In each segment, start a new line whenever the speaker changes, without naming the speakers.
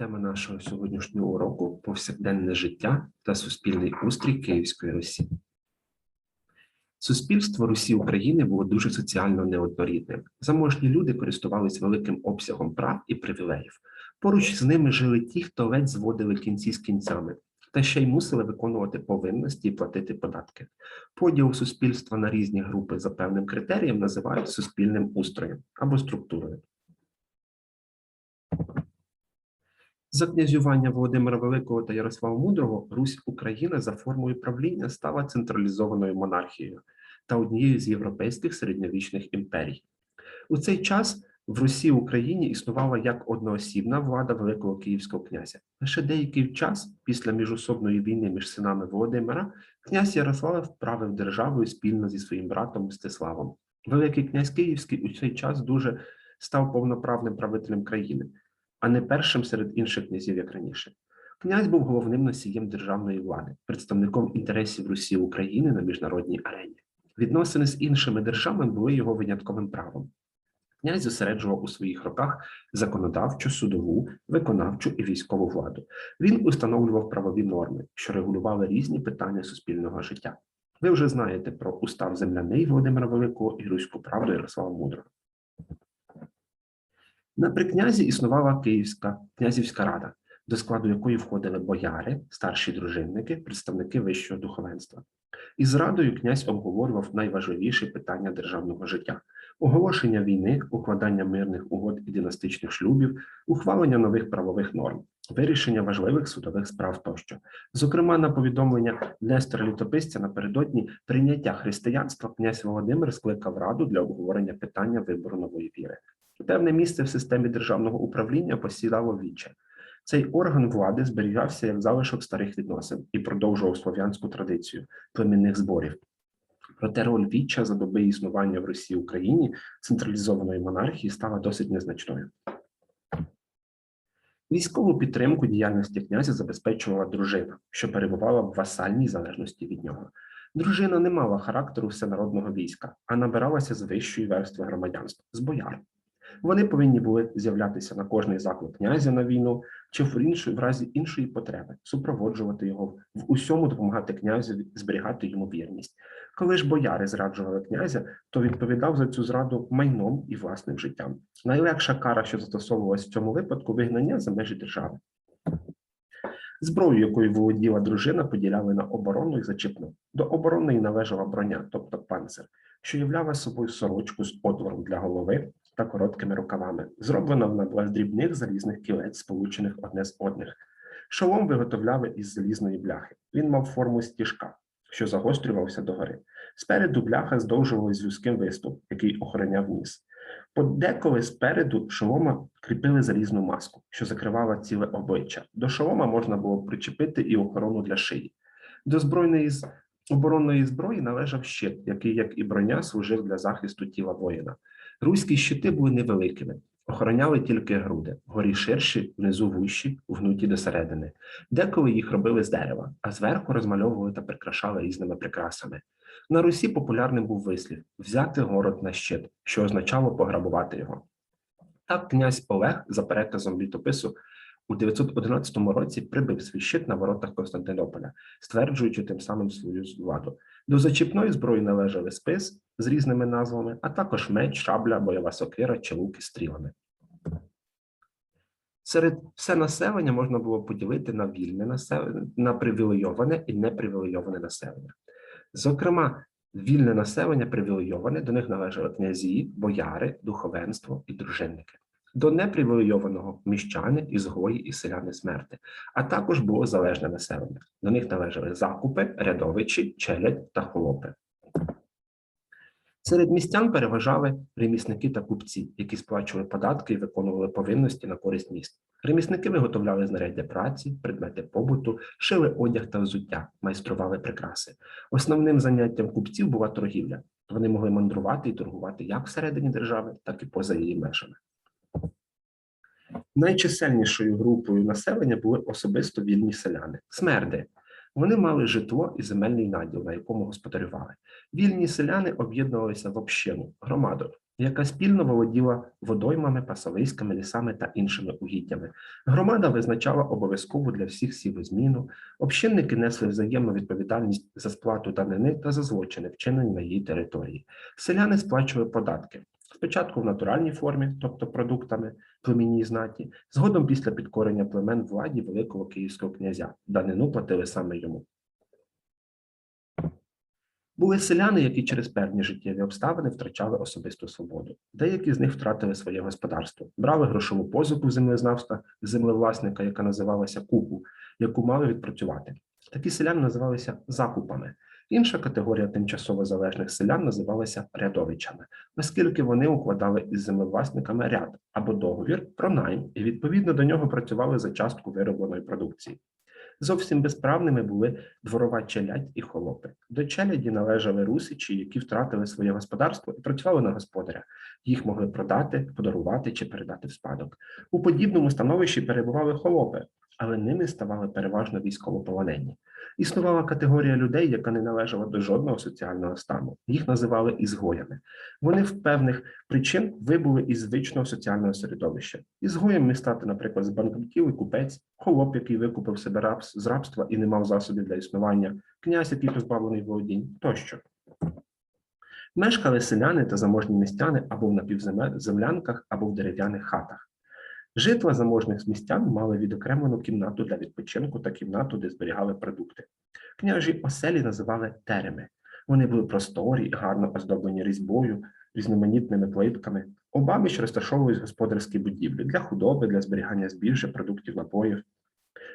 Тема нашого сьогоднішнього уроку повсякденне життя та суспільний устрій Київської Русі. Суспільство Русі України було дуже соціально неоднорідним. Заможні люди користувались великим обсягом прав і привілеїв. Поруч з ними жили ті, хто ледь зводили кінці з кінцями, та ще й мусили виконувати повинності і платити податки. Поділ суспільства на різні групи за певним критерієм називають суспільним устроєм або структурою. За князювання Володимира Великого та Ярослава Мудрого Русь Україна за формою правління стала централізованою монархією та однією з європейських середньовічних імперій. У цей час в Русі Україні існувала як одноосібна влада Великого Київського князя. Лише деякий час після міжособної війни між синами Володимира князь Ярослав правив державою спільно зі своїм братом Мстиславом. Великий князь Київський у цей час дуже став повноправним правителем країни а не першим серед інших князів, як раніше. Князь був головним носієм державної влади, представником інтересів Росії України на міжнародній арені. Відносини з іншими державами були його винятковим правом. Князь зосереджував у своїх руках законодавчу, судову, виконавчу і військову владу. Він установлював правові норми, що регулювали різні питання суспільного життя. Ви вже знаєте про устав земляний Володимира Великого і Руську правду Ярослава Мудрого. На прикнязі існувала Київська князівська рада, до складу якої входили бояри, старші дружинники, представники вищого духовенства. Із радою князь обговорював найважливіші питання державного життя: оголошення війни, укладання мирних угод і династичних шлюбів, ухвалення нових правових норм, вирішення важливих судових справ тощо. Зокрема, на повідомлення Нестора Літописця напередодні прийняття християнства князь Володимир скликав раду для обговорення питання вибору нової віри. Певне місце в системі державного управління посідало віче. Цей орган влади зберігався як залишок старих відносин і продовжував слов'янську традицію племінних зборів. Проте роль віча за доби існування в Росії Україні централізованої монархії стала досить незначною. Військову підтримку діяльності князя забезпечувала дружина, що перебувала в васальній залежності від нього. Дружина не мала характеру всенародного війська, а набиралася з вищої верстви громадянства з бояр. Вони повинні були з'являтися на кожний заклик князя на війну чи в іншої в разі іншої потреби, супроводжувати його в усьому допомагати князю, зберігати йому вірність. Коли ж бояри зраджували князя, то відповідав за цю зраду майном і власним життям. Найлегша кара, що застосовувалась в цьому випадку, вигнання за межі держави. Зброю, якою володіла дружина, поділяли на оборонну і зачіпну. До оборонної належала броня, тобто панцир, що являла собою сорочку з отвором для голови та короткими рукавами. Зроблена вона була з дрібних залізних кілець, сполучених одне з одних. Шолом виготовляли із залізної бляхи. Він мав форму стіжка, що загострювався догори. Спереду бляха здовжувалась вузьким виступ, який охороняв ніс. Подеколи спереду шолома кріпили залізну маску, що закривала ціле обличчя. До шолома можна було причепити і охорону для шиї. До збройної оборонної зброї належав щит, який, як і броня, служив для захисту тіла воїна. Руські щити були невеликими, охороняли тільки груди, горі ширші, внизу вущі, вгнуті до середини. Деколи їх робили з дерева, а зверху розмальовували та прикрашали різними прикрасами. На Русі популярним був вислів взяти город на щит, що означало пограбувати його. Так князь Олег, за переказом літопису, у 911 році прибив свій щит на воротах Константинополя, стверджуючи тим самим свою владу. До зачіпної зброї належали спис з різними назвами, а також меч, шабля, бойова сокира чи луки стрілами. Серед все населення можна було поділити на вільне населення, на привілейоване і непривілейоване населення. Зокрема, вільне населення привілейоване, до них належали князі, бояри, духовенство і дружинники. До непривілейованого міщани, ізгої і селяни смерти, а також було залежне населення. До них належали закупи, рядовичі, челядь та холопи. Серед містян переважали ремісники та купці, які сплачували податки і виконували повинності на користь міст. Ремісники виготовляли знаряддя праці, предмети побуту, шили одяг та взуття, майстрували прикраси. Основним заняттям купців була торгівля. Вони могли мандрувати і торгувати як всередині держави, так і поза її межами. Найчисельнішою групою населення були особисто вільні селяни смерди. Вони мали житло і земельний наділ, на якому господарювали. Вільні селяни об'єднувалися в общину, громаду, яка спільно володіла водоймами, пасовиськами, лісами та іншими угіддями. Громада визначала обов'язкову для всіх сівозміну, общинники несли взаємну відповідальність за сплату данини та за злочини, вчинені на її території. Селяни сплачували податки. Спочатку в натуральній формі, тобто продуктами племінній знаті, згодом після підкорення племен владі Великого Київського князя. Данину платили саме йому. Були селяни, які через певні життєві обставини втрачали особисту свободу. Деякі з них втратили своє господарство, брали грошову позику землезнавства землевласника, яка називалася купу, яку мали відпрацювати. Такі селяни називалися закупами. Інша категорія тимчасово залежних селян називалася рядовичами, оскільки вони укладали із землевласниками ряд або договір про найм і відповідно до нього працювали за частку виробленої продукції. Зовсім безправними були дворова челядь і холопи. До челяді належали русичі, які втратили своє господарство і працювали на господаря. Їх могли продати, подарувати чи передати в спадок. У подібному становищі перебували холопи, але ними ставали переважно військовополонені. Існувала категорія людей, яка не належала до жодного соціального стану. Їх називали ізгоями. Вони в певних причин вибули із звичного соціального середовища. Ізгоєм міг стати, наприклад, збанкрутілий купець, холоп, який викупив себе рабс- з рабства і не мав засобів для існування, князь, який позбавлений володінь, тощо. Мешкали селяни та заможні містяни або в напівземлянках, або в дерев'яних хатах. Житла заможних містян мали відокремлену кімнату для відпочинку та кімнату, де зберігали продукти. Княжі оселі називали тереми. Вони були просторі, гарно оздоблені різьбою, різноманітними плитками. Обабіч розташовувались господарські будівлі для худоби, для зберігання збіжжя, продуктів, напоїв.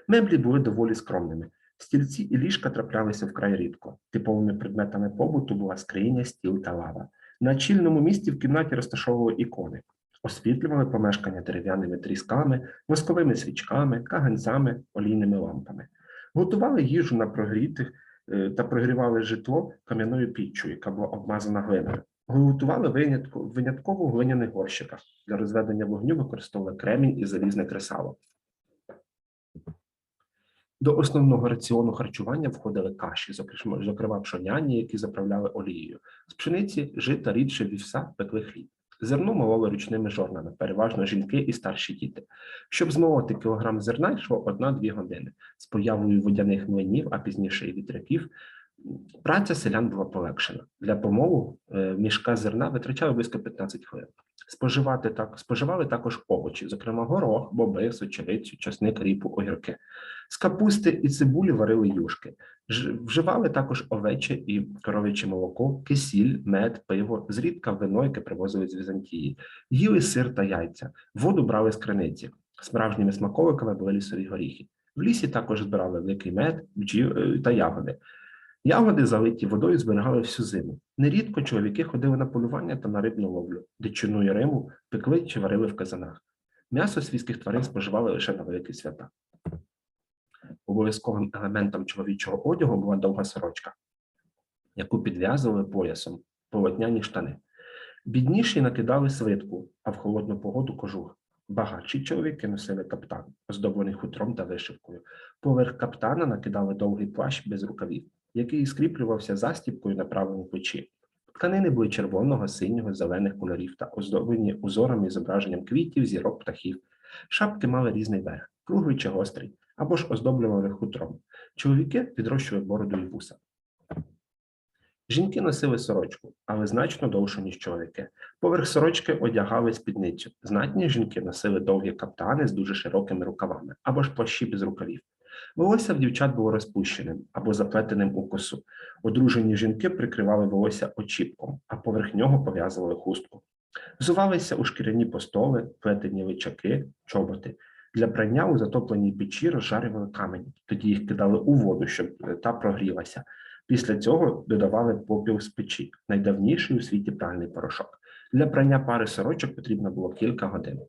Меблі були доволі скромними. Стільці і ліжка траплялися вкрай рідко. Типовими предметами побуту була скриня, стіл та лава. На чільному місці в кімнаті розташовували ікони. Освітлювали помешкання дерев'яними трісками, восковими свічками, каганцями, олійними лампами. Готували їжу на прогрітих е, та прогрівали житло кам'яною піччю, яка була обмазана глиною. Готували винятку- винятково в глиняних горщиках. Для розведення вогню використовували кремінь і залізне кресало. До основного раціону харчування входили каші, зокрема пшоняні, які заправляли олією. З пшениці, жита, рідше, вівса пекли хліб. Зерно мололи ручними жорнами, переважно жінки і старші діти. Щоб змолоти кілограм зерна, йшло одна-дві години. З появою водяних млинів, а пізніше і вітряків, праця селян була полегшена. Для помолу е, мішка зерна витрачали близько 15 хвилин. Споживати так, споживали також овочі, зокрема горох, боби, сочевицю, часник, ріпу, огірки. З капусти і цибулі варили юшки. Вживали також овече і коровиче молоко, кисіль, мед, пиво, зрідка вино, яке привозили з Візантії. Їли сир та яйця, воду брали з криниці. Справжніми смаковиками були лісові горіхи. В лісі також збирали великий мед бджіл е, та ягоди. Ягоди, залиті водою, зберігали всю зиму. Нерідко чоловіки ходили на полювання та на рибну ловлю, дичину і риму пекли чи варили в казанах. М'ясо свійських тварин споживали лише на великі свята. Обов'язковим елементом чоловічого одягу була довга сорочка, яку підв'язували поясом, полотняні штани. Бідніші накидали свитку, а в холодну погоду кожух. Багатші чоловіки носили каптан, оздоблений хутром та вишивкою. Поверх каптана накидали довгий плащ без рукавів, який скріплювався застіпкою на правому плечі. Тканини були червоного, синього, зелених кольорів та оздоблені узорами зображенням квітів, зірок, птахів. Шапки мали різний верх, круглий чи гострий, або ж оздоблювали хутром. Чоловіки відрощували бороду і вуса. Жінки носили сорочку, але значно довшу, ніж чоловіки. Поверх сорочки одягали спідницю. Знатні жінки носили довгі каптани з дуже широкими рукавами або ж плащі без рукавів. Волосся в дівчат було розпущеним або заплетеним у косу. Одружені жінки прикривали волосся очіпком, а поверх нього пов'язували хустку. Взувалися у шкіряні постоли, плетені личаки, чоботи. Для прання у затопленій печі розжарювали камені, тоді їх кидали у воду, щоб та прогрілася. Після цього додавали попіл з печі, найдавніший у світі пральний порошок. Для прання пари сорочок потрібно було кілька годин.